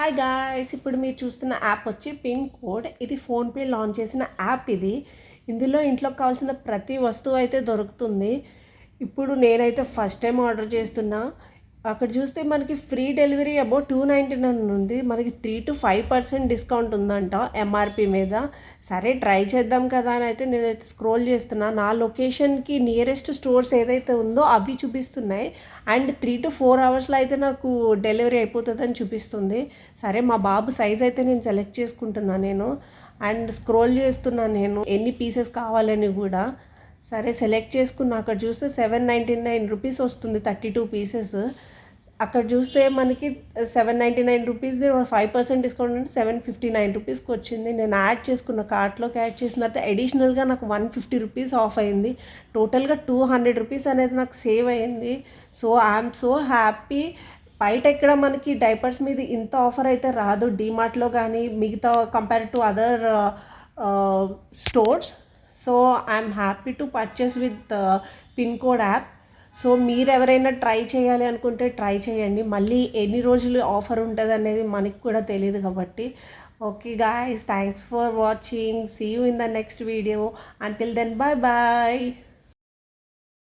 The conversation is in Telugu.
హాయ్ గాయస్ ఇప్పుడు మీరు చూస్తున్న యాప్ వచ్చి పిన్ కోడ్ ఇది ఫోన్పే లాంచ్ చేసిన యాప్ ఇది. ఇందులో ఇంట్లోకి కావాల్సిన ప్రతి వస్తువు అయితే దొరుకుతుంది. ఇప్పుడు నేనైతే ఫస్ట్ టైం ఆర్డర్ చేస్తున్నా. అక్కడ చూస్తే మనకి free delivery about two ninety nine ఉంది. మనకి three to five percent discount ఉందంట ఎంఆర్పి మీద. సరే ట్రై చేద్దాం కదా అని అయితే నేనైతే స్క్రోల్ చేస్తున్నా. నా లొకేషన్కి నియరెస్ట్ స్టోర్స్ ఏదైతే ఉందో అవి చూపిస్తున్నాయి. అండ్ త్రీ టు ఫోర్ అవర్స్లో అయితే నాకు డెలివరీ అయిపోతుందని చూపిస్తుంది. సరే మా బాబు సైజ్ అయితే నేను సెలెక్ట్ చేసుకుంటున్నాను నేను. అండ్ స్క్రోల్ చేస్తున్నాను నేను. ఎన్ని పీసెస్ కావాలని కూడా. సరే సెలెక్ట్ చేసుకున్న. అక్కడ చూస్తే సెవెన్ నైంటీ నైన్ రూపీస్ వస్తుంది థర్టీ టూ పీసెస్. అక్కడ చూస్తే మనకి సెవెన్ నైంటీ నైన్ రూపీస్ది ఫైవ్ పర్సెంట్ డిస్కౌంట్ అంటే సెవెన్ ఫిఫ్టీ నైన్ రూపీస్కి వచ్చింది. నేను యాడ్ చేసుకున్న కార్ట్లోకి యాడ్ చేసిన తర్వాత అడిషనల్గా నాకు వన్ ఫిఫ్టీ రూపీస్ ఆఫ్ అయింది. టోటల్గా టూ హండ్రెడ్ రూపీస్ అనేది నాకు సేవ్ అయింది. So I'm so happy. బయట ఎక్కడ మనకి డైపర్స్ మీద ఇంత ఆఫర్ అయితే రాదు. డీమార్ట్లో కానీ మిగతా compare to other stores. So I'm happy to purchase with uh, pin code app. So మీరు ఎవరైనా ట్రై చేయాలి అనుకుంటే ట్రై చేయండి. మళ్ళీ ఎన్ని రోజులు ఆఫర్ ఉంటుంది అనేది మనకి కూడా తెలియదు కాబట్టి. Okay guys thanks for watching see you in the next video until then bye bye